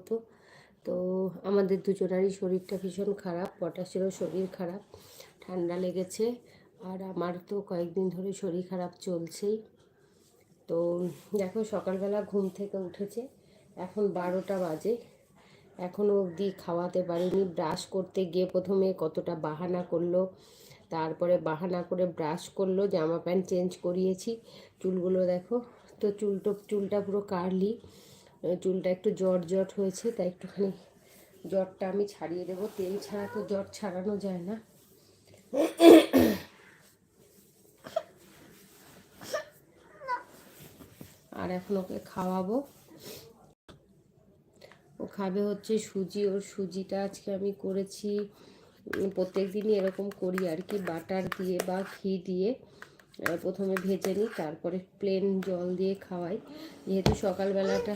হতো। তো আমাদের দুজনারই শরীরটা ভীষণ খারাপ, পটাশেরও শরীর খারাপ, ঠান্ডা লেগেছে। আর আমার তো কয়েকদিন ধরে শরীর খারাপ চলছেই। তো দেখো, সকালবেলা ঘুম থেকে উঠেছে, এখন বারোটা বাজে। এখনও অবধি খাওয়াতে পারিনি, ব্রাশ করতে গিয়ে প্রথমে কতটা বাহানা করল, তারপরে বাহানা করে ব্রাশ করল, জামা প্যান্ট চেঞ্জ করিয়েছি, চুলগুলো দেখো। তো চুলটো চুলটা পুরো কার্লি। চুলটা একটু জট জট হয়েছে, তাই একটুখানি জটটা আমি ছাড়িয়ে দেবো। তেল ছাড়া তো জট ছাড়ানো যায় না। আর এখন ওকে খাওয়াবো। ও খাবে হচ্ছে সুজি, ওর সুজিটা আজকে আমি করেছি। প্রত্যেক দিনই এরকম করি আর কি, বাটার দিয়ে বা ঘি দিয়ে। প্রথমে ভেজে নিই তারপরে প্লেন জল দিয়ে খাওয়াই। যেহেতু সকালবেলাটা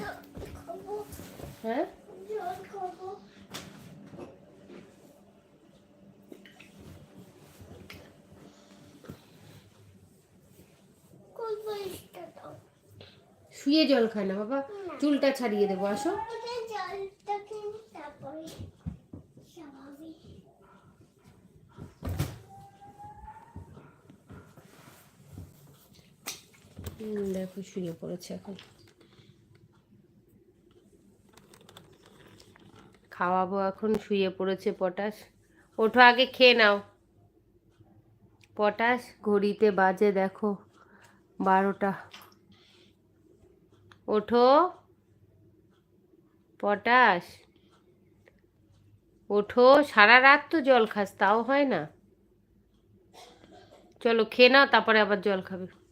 হ্যাঁ? শুয়ে জল খায় না বাবা। চুলটা ছাড়িয়ে দেবো আসো হুম, দেখো শুয়ে পড়েছে এখন। খাওয়াবো এখন, শুয়ে পড়েছে পটাশ। ওঠো আগে, খেয়ে নাও। পটাশ, ঘড়িতে বাজে, দেখো, বারোটা। ওঠো। পটাশ। ওঠো, সারা রাত তো জল খাস, তাও হয় না। চলো, খেয়ে নাও, তারপরে আবার জল খাবে।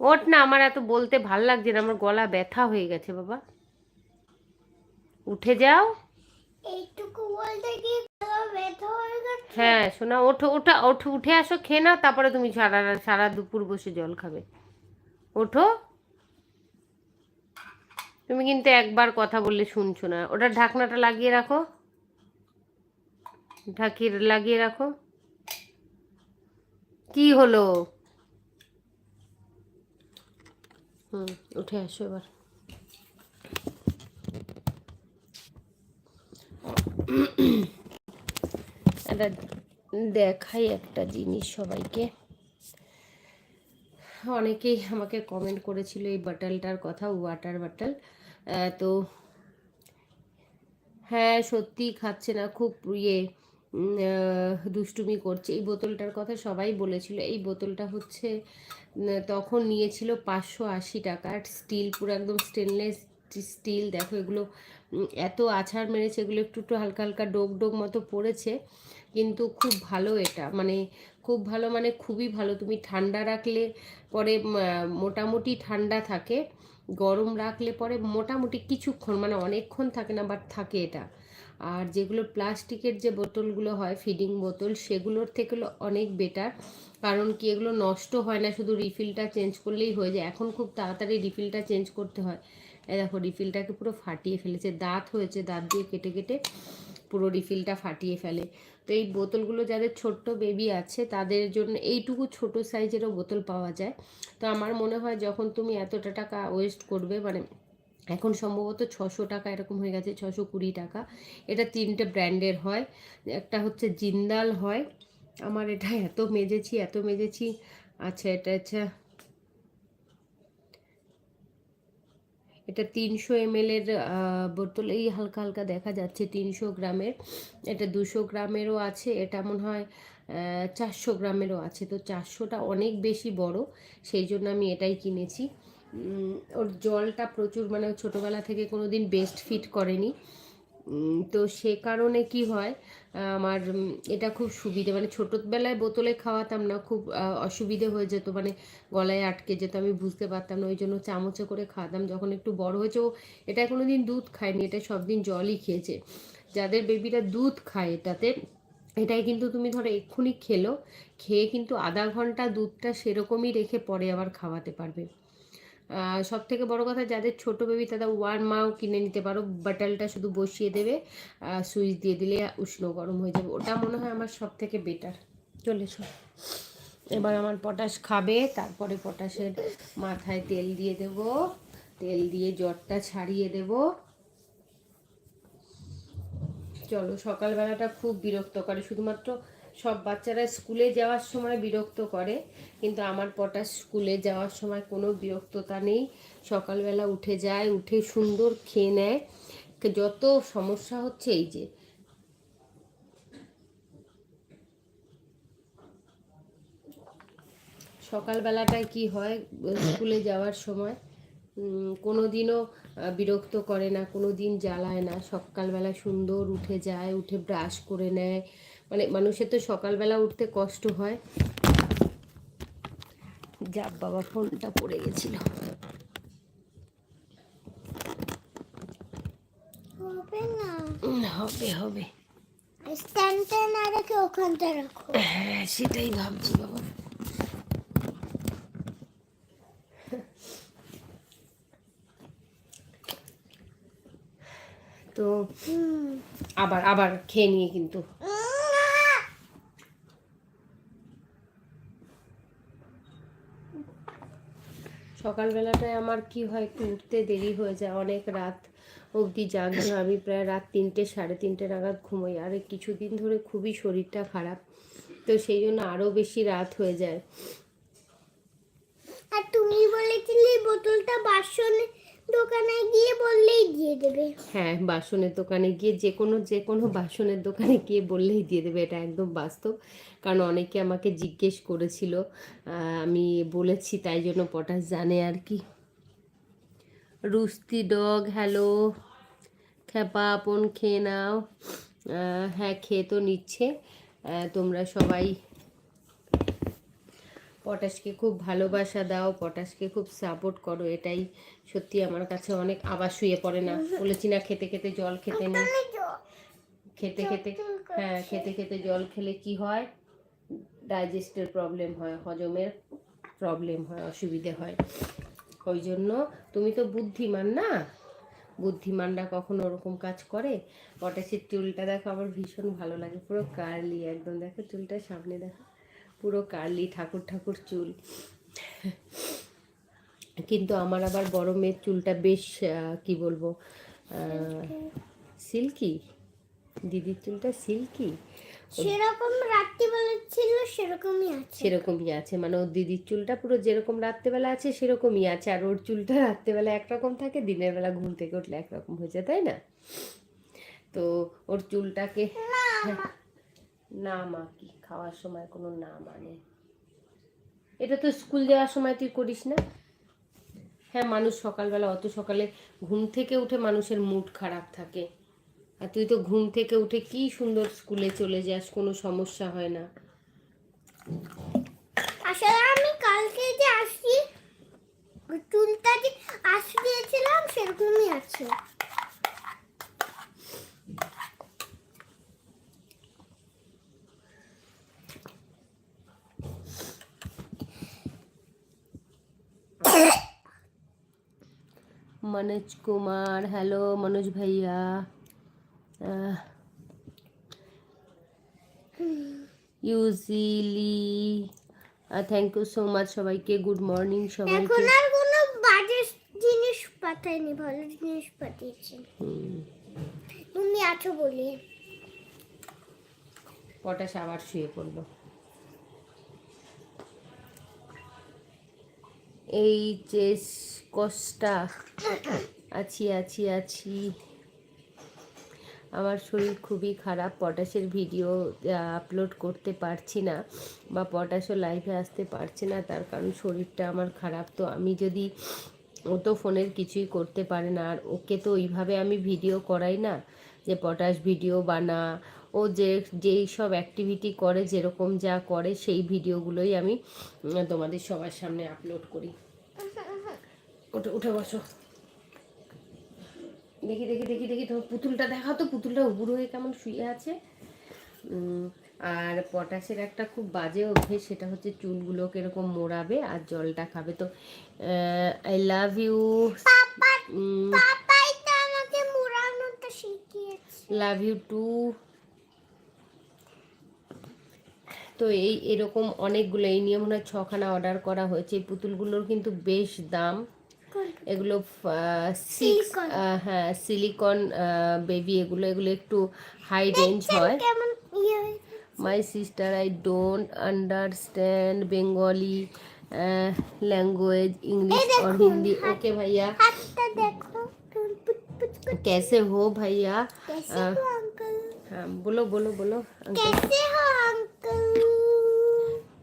ওঠ না আমার এত বলতে ভালো লাগছে না আমার গলা ব্যথা হয়ে গেছে বাবা। উঠে যাও। এইটুকু বলতে কি ব্যথা হয়ে গেছে? হ্যাঁ শোনা ওঠো ওঠা ওঠো উঠে আসো খেয়ে নাও তারপরে তুমি সারা সারা দুপুর বসে জল খাবে। ওঠো। তুমি কিন্তু একবার কথা বললে শুনছো না। ওটা ঢাকনাটা লাগিয়ে রাখো। ঢাকিয়ে লাগিয়ে রাখো। কি হলো? হুম, উঠে আসো এবার। দেখাই একটা জিনিস সবাইকে। অনেকেই আমাকে কমেন্ট করেছিল এই বাটলটার কথা ওয়াটার বাটাল তো হ্যাঁ সত্যি খাচ্ছে না, খুব ইয়ে। দুষ্টুমি করছে। এই বোতলটার কথা সবাই বলেছিল। এই বোতলটা হচ্ছে তখন নিয়েছিল পাঁচশো আশি টাকা। আর স্টিল, পুরো একদম স্টেনলেস স্টিল, দেখো এগুলো এত আছাড় মেরেছে, এগুলো একটু একটু হালকা হালকা ডোক ডোক মতো পড়েছে। কিন্তু খুব ভালো এটা। মানে খুব ভালো মানে খুবই ভালো। তুমি ঠান্ডা রাখলে পরে মোটামুটি ঠান্ডা থাকে। গরম রাখলে পরে মোটামুটি কিছুক্ষণ মানে অনেকক্ষণ থাকে না বাট থাকে এটা। আর যেগুলো প্লাস্টিকের যে বোতলগুলো হয় ফিডিং বোতল, সেগুলোর থেকে অনেক বেটার কারণ কি, এগুলো নষ্ট হয় না, শুধু রিফিলটা চেঞ্জ করলেই হয়ে যায়। এখন খুব তাড়াতাড়ি রিফিলটা চেঞ্জ করতে হয়। এই দেখো রিফিলটাকে পুরো ফাটিয়ে ফেলেছে। দাঁত হয়েছে, দাঁত দিয়ে কেটে কেটে পুরো রিফিলটা ফাটিয়ে ফেলে। তো এই বোতলগুলো যাদের ছোট্ট বেবি আছে, তাদের জন্য এইটুকু ছোট সাইজেরও বোতল পাওয়া যায়। তো আমার মনে হয়, যখন তুমি এতটা টাকা ওয়েস্ট করবে মানে এখন সম্ভবত ছশো টাকা এরকম হয়ে গেছে, ছশো কুড়ি টাকা। এটা তিনটে ব্র্যান্ডের হয়। একটা হচ্ছে জিন্দাল হয়। আমার এটা এত মেজেছি এত মেজেছি। আচ্ছা এটা আচ্ছা এটা তিনশো এমএলের বোতল। এই হালকা হালকা দেখা যাচ্ছে তিনশো গ্রামের। এটা দুশো গ্রামেরও আছে। এটা মনে হয় চারশো গ্রামেরও আছে। তো চারশোটা অনেক বেশি বড়, সেই জন্য আমি এটাই কিনেছি। ওর জলটা প্রচুর মানে ছোটোবেলা থেকে কোনো দিন বেস্ট ফিট করেনি তো সে কারণে কি হয়, আমার এটা খুব সুবিধে মানে ছোটোবেলায় বোতলে খাওয়াতাম না, খুব অসুবিধে হয়ে যেত মানে গলায় আটকে যেত, আমি বুঝতে পারতাম না, ওই জন্য চামচে করে খাওয়াতাম। যখন একটু বড় হয়েছে, ও এটা কোনো দিন দুধ খায়নি, এটা সব দিন জলই খেয়েছে। যাদের বেবিরা দুধ খায় এটাতে, এটাই কিন্তু তুমি ধরো এক্ষুনি খেলো, খেয়ে কিন্তু আধা ঘণ্টা দুধটা সেরকমই রেখে পরে আবার খাওয়াতে পারবে। সব থেকে বড় কথা, যাদের ছোট বেবি তারা ওয়ান মাও কিনে নিতে পারো। বাটলটা শুধু বসিয়ে দেবে সুইচ দিয়ে দিলে উষ্ণ গরম হয়ে যাবে। ওটা মনে হয় আমার সব থেকে বেটার চলেছো এবার আমার পটাশ খাবে, তারপরে পটাশের মাথায় তেল দিয়ে দেব। তেল দিয়ে জ্বরটা ছাড়িয়ে দেব। চলো, সকালবেলাটা খুব বিরক্ত করে শুধুমাত্র সব বাচ্চারা স্কুলে যাওয়ার সময় বিরক্ত করে, কিন্তু আমার পটা স্কুলে যাওয়ার সময় কোনো বিরক্ততা নেই। সকালবেলা উঠে যায়, উঠে সুন্দর খেয়ে নেয়। যত সমস্যা হচ্ছে এই যে। সকালবেলাটায় কি হয়, স্কুলে যাওয়ার সময় কোনো দিনও বিরক্ত করে না কোনো দিন জ্বালায় না। সকালবেলা সুন্দর উঠে যায়, উঠে ব্রাশ করে নেয়। মানে মানুষের তো সকালবেলা উঠতে কষ্ট হয়। যা বাবা ফোনটা পড়ে গেছিল। হবে না। হবে হবে। স্ট্যান্ডটা না রেখে ওখানটা রাখো। হ্যাঁ সেটাই ভাবছি বাবা। তো আবার আবার খেয়ে নিয়ে কিন্তু। সকালবেলাটায় আমার কি হয়, একটু উঠতে দেরি হয়ে যায়। অনেক রাত অবধি জাগে আমি প্রায় রাত তিনটে, সাড়ে তিনটে নাগাদ ঘুমোই। আর কিছুদিন ধরে খুবই শরীরটা খারাপ। তো সেই জন্য আরও বেশি রাত হয়ে যায়। আর তুমি বলেছিলে বোতলটা বাসনে দোকানে গিয়ে বললেই দিয়ে দেবে। হ্যাঁ বাসনের দোকানে গিয়ে যে কোনো যে কোনো বাসনের দোকানে গিয়ে বললেই দিয়ে দেবে, এটা একদম বাস্তব। কারণ অনেকে আমাকে জিজ্ঞেস করেছিল আমি বলেছি তাই জন্য পটাশ জানে আর কি। Rusty dog, hello. খ্যাপা আপন খেয়ে নাও। হ্যাঁ খেয়ে তো নিচ্ছে। তোমরা সবাই পটাশকে খুব ভালোবাসা দাও পটাশকে খুব সাপোর্ট করো এটাই সত্যি আমার কাছে অনেক আবার শুয়ে পড়ে না। বলেছি না খেতে খেতে জল খেতে নেই। খেতে খেতে হ্যাঁ খেতে খেতে জল খেলে কি হয়? ডাইজেস্টের প্রবলেম হয় হজমের প্রবলেম হয় অসুবিধে হয়। ওই জন্য তুমি তো বুদ্ধিমান না? বুদ্ধিমানরা কখনো ওরকম কাজ করে? পটাশের চুলটা দেখো আমার ভীষণ ভালো লাগে পুরো কার্লি একদম। দেখো চুলটা সামনে দেখো। পুরো কার্লি ঠাকুর ঠাকুর চুল। কিন্তু আমার আবার বড় মেয়ের চুলটা বেশ কি বলব সিল্কি। দিদির চুলটা সিল্কি। সেরকম রাত্রিবেলা ছিল সেরকমই আছে। সেরকমই আছে মানে ওর দিদির চুলটা পুরো যেরকম রাত্রেবেলা আছে সেরকমই আছে। আর ওর চুলটা রাত্রেবেলা একরকম থাকে দিনের বেলা ঘুম থেকে উঠলে একরকম হয়ে যায় তাই না? তো ওর চুলটাকে না মা, কি খাওয়ার সময় কোনো না মানে। এটা তো স্কুল যাওয়ার সময় তুই করিস না? হ্যাঁ মানুষ সকালবেলা, অত সকালে ঘুম থেকে উঠে মানুষের মুড খারাপ থাকে। আর তুই তো ঘুম থেকে উঠে কি সুন্দর স্কুলে চলে যাস, কোনো সমস্যা হয় না। আসলে আমি কালকে যে আসি, চুলটা যে আশ দিয়েছিলাম, সেরকমই আছে। মনোজ কুমার হ্যালো মনোজ ভাইয়া। Usually thank you so much সবাইকে গুড মর্নিং সবাইকে। এখন আর কোনো বাজে জিনিস পাঠাইনি ভালো জিনিস পাঠিয়েছি। তুমি আছো বলি। পটাশ আবার শুয়ে পড়ল? এইচ এস কষ্টা। আছি আছি আছি। আমার শরীর খুবই খারাপ, পটাশের ভিডিও আপলোড করতে পারছি না বা পটাশও লাইভে আসতে পারছে না, তার কারণ শরীরটা আমার খারাপ। তো আমি যদি ও তো ফোনের কিছুই করতে পারে না, আর ওকে তো ওইভাবে আমি ভিডিও করাই না যে পটাশ ভিডিও বানা, ও যে, যেই সব অ্যাক্টিভিটি করে, যেরকম যা করে, সেই ভিডিওগুলোই আমি তোমাদের সবার সামনে আপলোড করি। উঠে উঠে বসো। দেখি দেখি দেখি দেখি তোমার পুতুলটা দেখা তো পুতুলটা উবুড়ো হয়ে কেমন শুয়ে আছে। আর পটাশের একটা খুব বাজে অভ্যেস সেটা হচ্ছে চুলগুলোকে এরকম মোড়াবে আর জলটা খাবে। তো I love you love you too তো এই এরকম অনেকগুলো এই নিয়ে মনে হয় ছখানা অর্ডার করা হয়েছে। এই পুতুলগুলোর কিন্তু বেশ দাম। এগুলো সিক্স Silicone. হ্যাঁ সিলিকন বেবি এগুলো এগুলো একটু হাই রেঞ্জ হয় কেমন ইয়ে হয়েছে? My sister I don't understand Bengali language English और দেখুন, हिंदी হাত- ओके भैया হাতটা দেখো কেমন পুচ পুচ করছে। कैसे हो भैया कैसे আহ, हो अंकल हाँ बोलो बोलो बोलो अंकल कैसे हो अंकल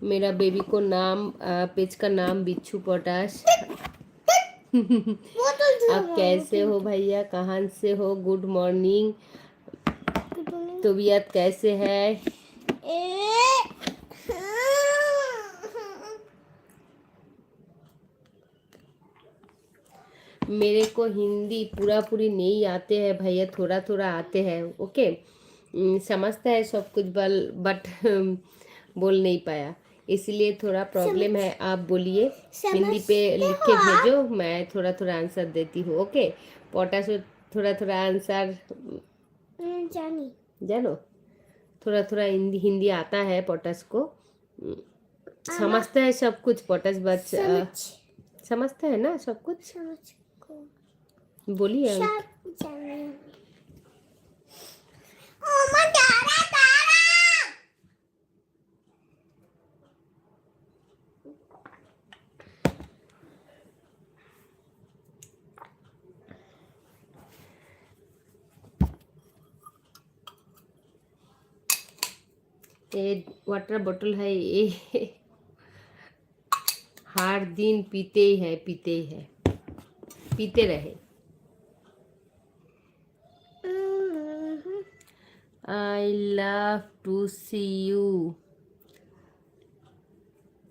मेरा बेबी को नाम अ, पेज का नाम बिच्छू पोटाश वो तो जो आप कैसे हो भैया? कहाँ से हो? गुड मॉर्निंग तबीयत कैसे है? मेरे को हिंदी पूरा पूरी नहीं आते हैं भैया थोड़ा थोड़ा आते हैं ओके समझता है सब कुछ बल बट बोल नहीं पाया। इसलिए थोड़ा प्रॉब्लम है आप बोलिए। हिंदी पे लिख के भेजो मैं थोड़ा थोड़ा आंसर देती हूँ ओके पोटास थोड़ा थोड़ा आंसर जानी। जानो। थोड़ा थोड़ा हिंदी हिंदी आता है पोटस को। हम्म, समझता है सब कुछ पोटस बच अ, समझ। समझता है ना सब कुछ? बोलिए सब जानी ओ माँ तारा तारा ये वाटर बॉटल है ये हर दिन पीते ही है पीते ही है पीते रहे I love to see you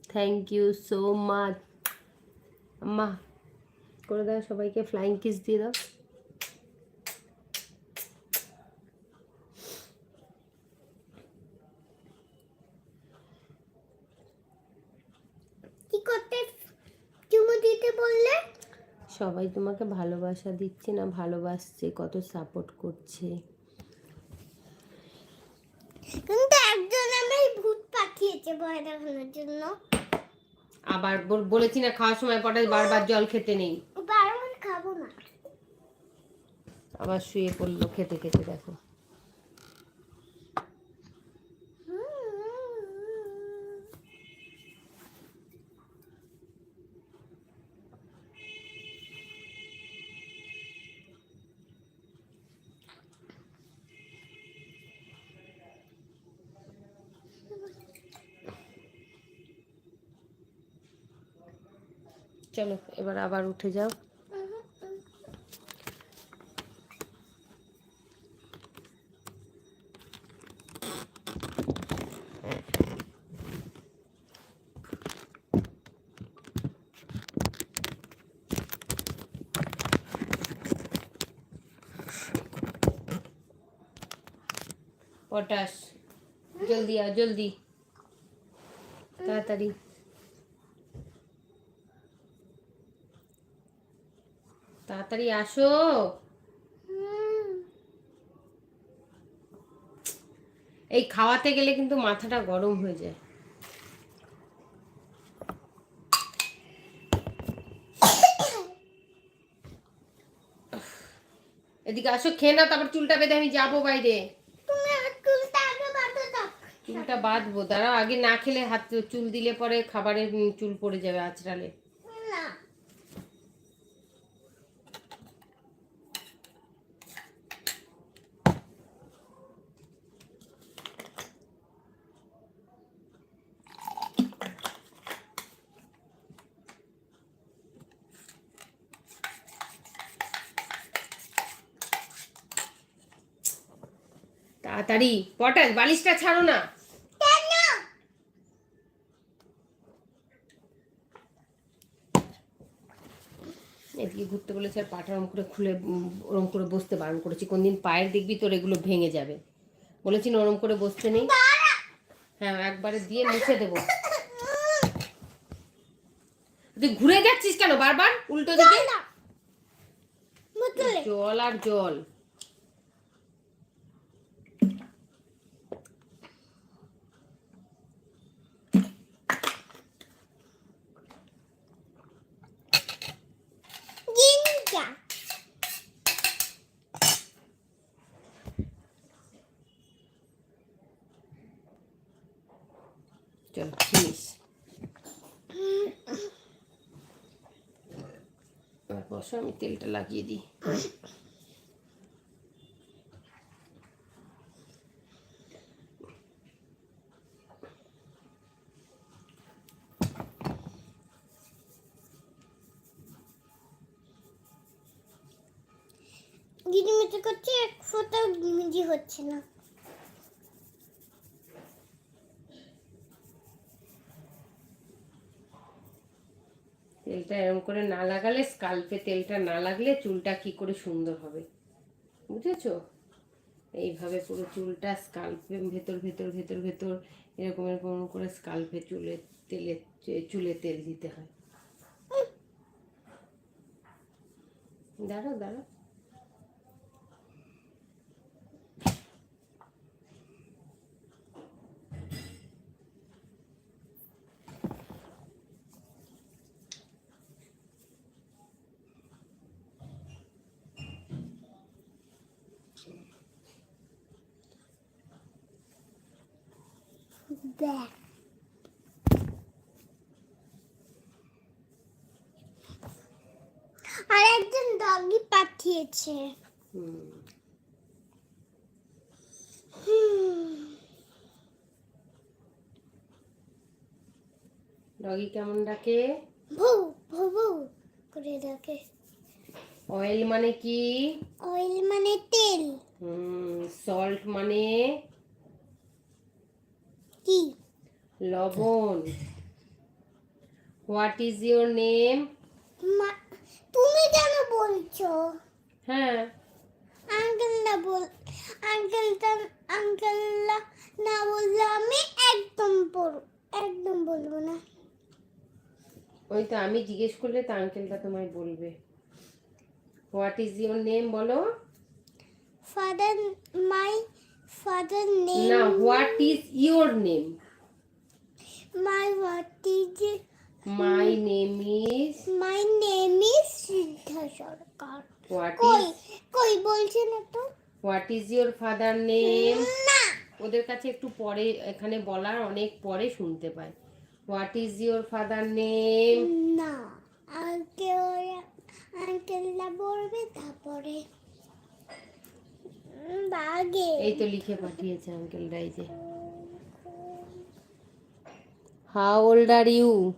thank you so much আম্মা করে দাও সবাইকে ফ্লাইং কিস দিয়ে দাও সবাই তোমাকে ভালোবাসা দিচ্ছে না ভালোবাসছে কত সাপোর্ট করছে। কিন্তু একজন আমায় ভূত পাঠিয়েছে ভয় দেখানোর জন্য। আবার বল- বলেছি না খাওয়ার সময় পটাশ বারবার জল খেতে নেই। বারবার খাব না। আবার শুয়ে পড়ল খেতে খেতে দেখো। চলো এবার আবার উঠে যাও পটাশ জলদি আও জলদি তাড়াতাড়ি তাড়াতাড়ি আসো। এই খাওয়াতে গেলে কিন্তু মাথাটা গরম হয়ে যায়। এদিকে আসো খেয়ে না তারপর চুলটা বেঁধে আমি যাব বাইরে। চুলটা বাঁধবো দাঁড়াও আগে না খেলে হাত চুল দিলে পরে খাবারের চুল পড়ে যাবে আঁচড়ালে না তাড়াতাড়ি। পটাশ বালিশটা ছাড়ো না। এদিকে ঘুরতে বলেছে আর পাটা ওরম করে খুলে ওরম করে বসতে বারণ করেছি। কোনদিন পায়ের দেখবি তোর এগুলো ভেঙে যাবে। বলেছি না ওরম করে বসতে নেই। হ্যাঁ একবারে দিয়ে মুছে দেবো। তুই ঘুরে যাচ্ছিস কেন বারবার? উল্টো দিকে? জল আর জল চল ফিনিশ বসো আমি তেলটা লাগিয়ে দিই গিরিমিটি করছে এক ফোটাও গিরিমিটি হচ্ছে না তেলটা এরম করে না লাগালে স্কাল্পে তেলটা না লাগলে চুলটা কি করে সুন্দর হবে। বুঝেছ? এইভাবে পুরো চুলটা স্কাল্পে, ভেতর ভেতর ভেতর ভেতর এরকম এরকম করে স্কাল্পে চুলে, তেলে, চুলে তেল দিতে হয়। দাঁড়া দাঁড়াও। দেখ। আর একজন ডগি পাঠিয়েছে ডগি কেমন ডাকে? ভৌ ভৌ ভৌ করে ডাকে। অয়েল মানে কি? অয়েল মানে তেল। হুম সল্ট মানে? কি? লবণ। হোয়াট ইজ ইয়োর নেম মা- তুমি কেন বলছো? হ্যাঁ। আঙ্কেলটা বল আঙ্কেলটা আঙ্কেলটা না বললে আমি একদম পড়ব একদম বলব না। ওই তো আমি জিজ্ঞেস করলে তো আঙ্কেলটা তোমায় বলবে। হোয়াট ইজ ইয়োর নেম বলো? ফাদার মাই ফাদার না what is your name my what is my name is my name is Siddha Sarkar what কই ইজ কই বলছে না তো what is your father name না ওদের কাছে একটু পরে এখানে বলার অনেক পরে শুনতে পায় what is your father name না। আগে ওরা আঙ্কেলটা বলবে তারপরে। এই তো লিখে পাঠিয়েছে আঙ্কেল রাই যে। হাউ ওল্ড আর ইউ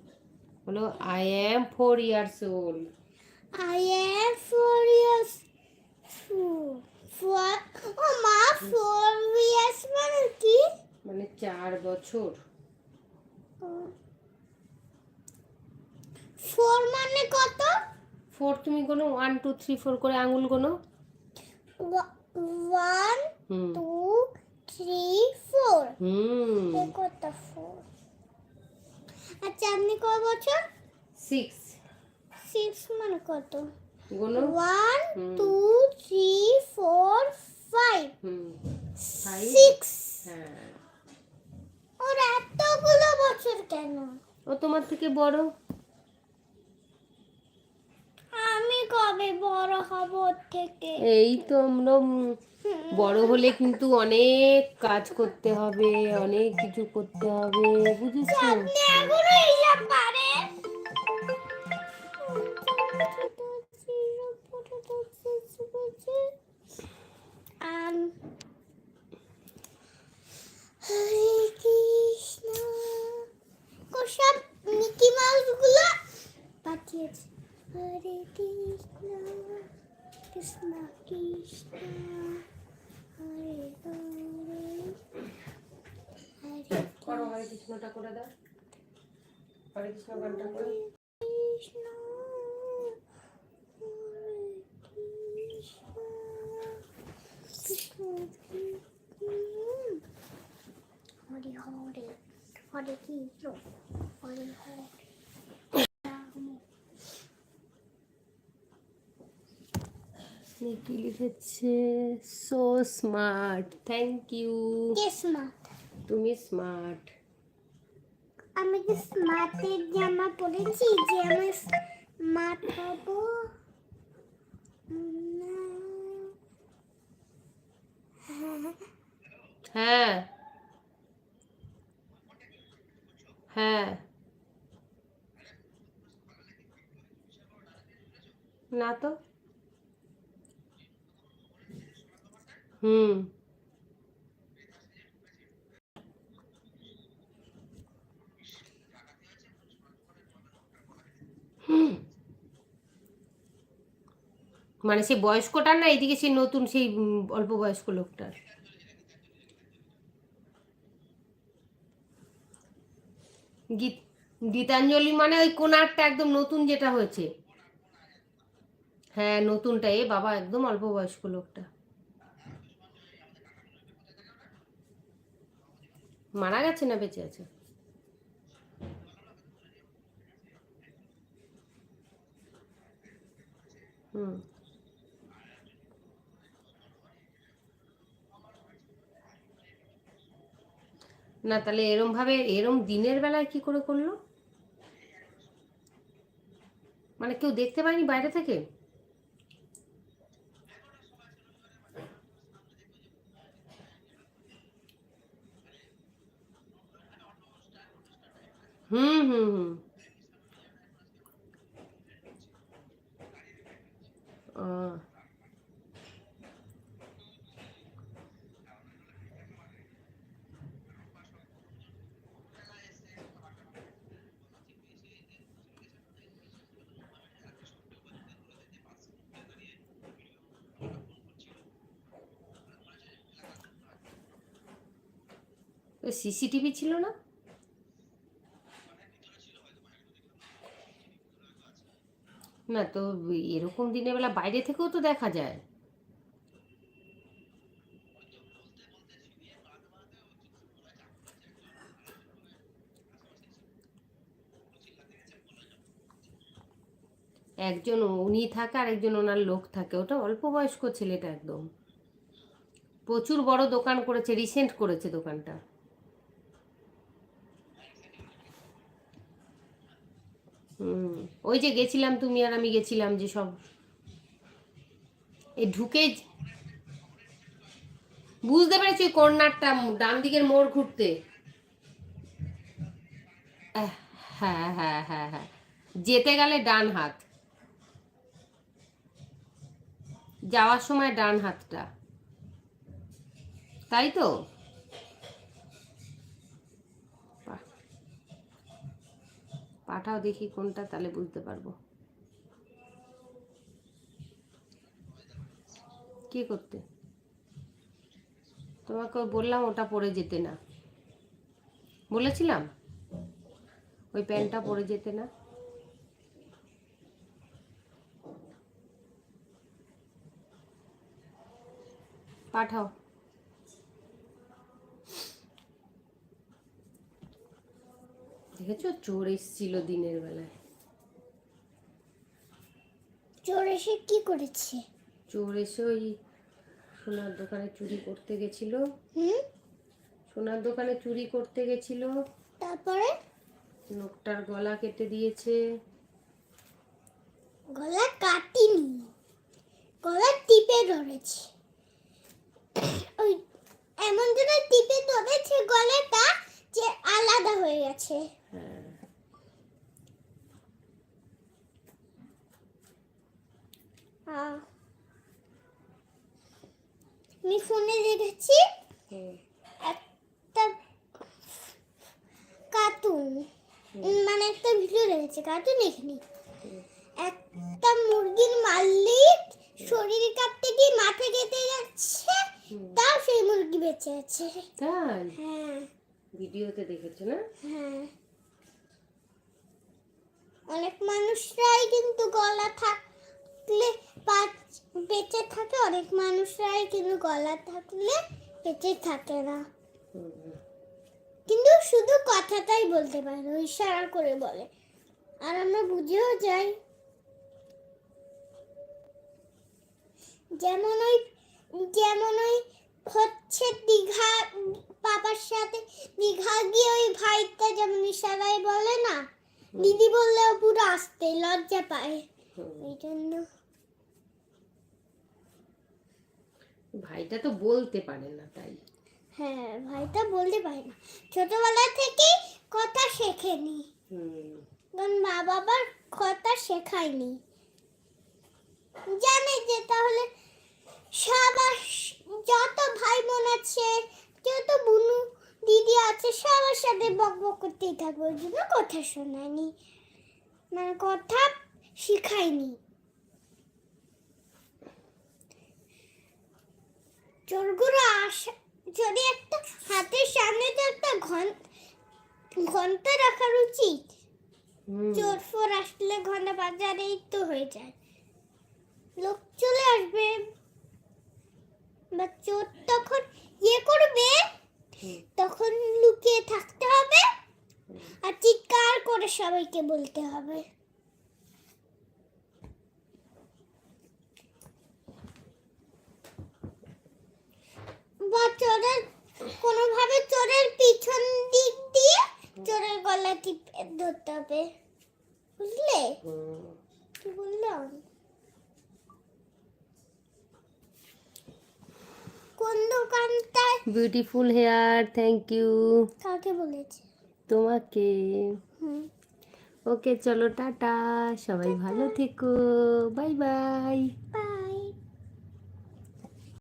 বলো I am four years old I am four years. Four. ও মা ফোর years মানে কি? মানে চার বছর। ফোর মানে কত? ফোর তুমি কোনো ওয়ান টু থ্রি ফোর করে আঙুল গোনো। Wa- one হুম two three four. হুম এ কত four? আচ্ছা আপনি কয় বছর? সিক্স six মানে কত? হুম। two three four five. হুম হ্যাঁ। ওর এতগুলো বছর কেন? ও তোমার থেকে বড়? আমি কবে বড় হব থেকে? এই তো আমরা বড় হলে কিন্তু অনেক কাজ করতে হবে অনেক কিছু করতে হবে বুঝেছ? Um, পাঠিয়েছে হরে কৃষ্ণ কৃষ্ণ কৃষ্ণ হরে হরে হরে করো হরে কৃষ্ণটা করে দাও হরে কৃষ্ণ গানটা করে কৃষ্ণ হরে কৃষ্ণ কৃষ্ণ কৃষ্ণ হরে হরে হরে কৃষ্ণ হরে হরে কি লিখেছে? So smart thank you smart তুমি স্মার্ট আমি কি স্মার্টের জামা পরেছি যে আমি স্মার্ট হব? হ্যাঁ। হ্যাঁ। না তো? হুম। মানে সেই বয়স্কটার না এদিকে সেই নতুন সেই অল্প বয়স্ক লোকটার। গীত, গীতাঞ্জলি মানে ওই কোনারটা একদম নতুন যেটা হয়েছে। হ্যাঁ নতুনটা। এ বাবা, একদম অল্প বয়স্ক লোকটা। মারা গেছে না বেঁচে আছে? হুম। না, তাহলে এরম ভাবে, এরম দিনের বেলায় কি করে করল? মানে কেউ দেখতে পায়নি বাইরে থেকে? সিসিটিভি ছিল না? না তো এরকম দিনের বেলা বাইরে থেকেও তো দেখা যায়। একজন উনি থাকে আর একজন ওনার লোক থাকে। ওটা অল্প বয়স্ক ছেলেটা একদম। প্রচুর বড় দোকান করেছে রিসেন্ট করেছে দোকানটা। হুম ওই যে গেছিলাম তুমি আর আমি গেছিলাম যে সব। এই ঢুকে বুঝতে পেরেছি কর্নারটা ডান দিকের মোড় ঘুরতে। হ্যাঁ হ্যাঁ হ্যাঁ হ্যাঁ। যেতে গেলে ডান হাত। যাওয়ার সময় ডান হাতটা। তাই তো? পাঠাও দেখি কোনটা, তাহলে বুঝতে পারব। কি করতে? তোমাকে বললাম ওটা পরে যেতে না। বলেছিলাম? ওই প্যান্টটা পরে যেতে না। পাঠাও। দেখেছ? চোর এসেছিল দিনের বেলায়। চোর এসে কি করেছে? চোর এসে ওই সোনার দোকানে চুরি করতে গেছিল। হুম? সোনার দোকানে চুরি করতে গেছিল। তারপরে? লোকটার গলা কেটে দিয়েছে। গলা কাটিনি। গলা টিপে ধরেছে। ওই এমন করে টিপে ধরেছে গলাটা যে আলাদা হয়ে গেছে হ্যাঁ আহ। আমি ফোনে দেখেছি একটা কার্টুন মানে একটা ভিডিও দেখেছি কার্টুন দেখিনি। একটা মুরগির মালিক শরীর কাটতে গিয়ে মাথা কেটে যাচ্ছে। তাও সেই মুরগি বেঁচে আছে। তাই? হ্যাঁ। ভিডিওতে দেখেছ না? হ্যাঁ। অনেক মানুষরাই কিন্তু গলা থাকলে বাঁচ- থাকে অনেক মানুষরাই কিন্তু গলা থাকলে বেঁচে থাকে না। কিন্তু শুধু কথাটাই বলতে পারে না, ইশারা করে বলে আর আমরা বুঝেও যাই যেমন ওই যেমন ওই হচ্ছে দীঘা বাবার সাথে দীঘা গিয়ে ওই ভাইটা যেমন ইশারায় বলে না দিদি বললেও পুরো আসতে লজ্জা পায়। এই জন্য ভাইটা তো বলতে পারে না তাই। হ্যাঁ ভাইটা বলতে পারে না। ছোটবেলা থেকেই কথা শেখেনি। কারণ মা বাবার কথা শেখায়নি। জানে যে তাহলে সবার যত ভাই বোন আছে যত বুনু দিদি আছে সবার সাথে বক বক করতেই থাকবে। ওই জন্য কথা শোনায়নি। মানে কথা শিখায়নি। চোরগুলো আসা যদি একটা হাতের সামনে তো একটা ঘন ঘণ্টা রাখার উচিত। চোর ফোর আসলে ঘণ্টা বাজারেই তো হয়ে যায়। লোক চলে আসবে। বা চোর তখন ইয়ে করবে তখন লুকিয়ে থাকতে হবে। আর চিৎকার করে সবাইকে বলতে হবে। চোরের কোনোভাবে চোরের পিছন দিক দিয়ে চোরের গলা টিপে ধরতে হবে। বুঝলে। কি বললাম? কোন দোকানটায় বিউটিফুল হেয়ার থ্যাংক ইউ কাকে বলেছে? তোমাকে। ওকে চলো টাটা। সবাই ভালো থেকো। Bye bye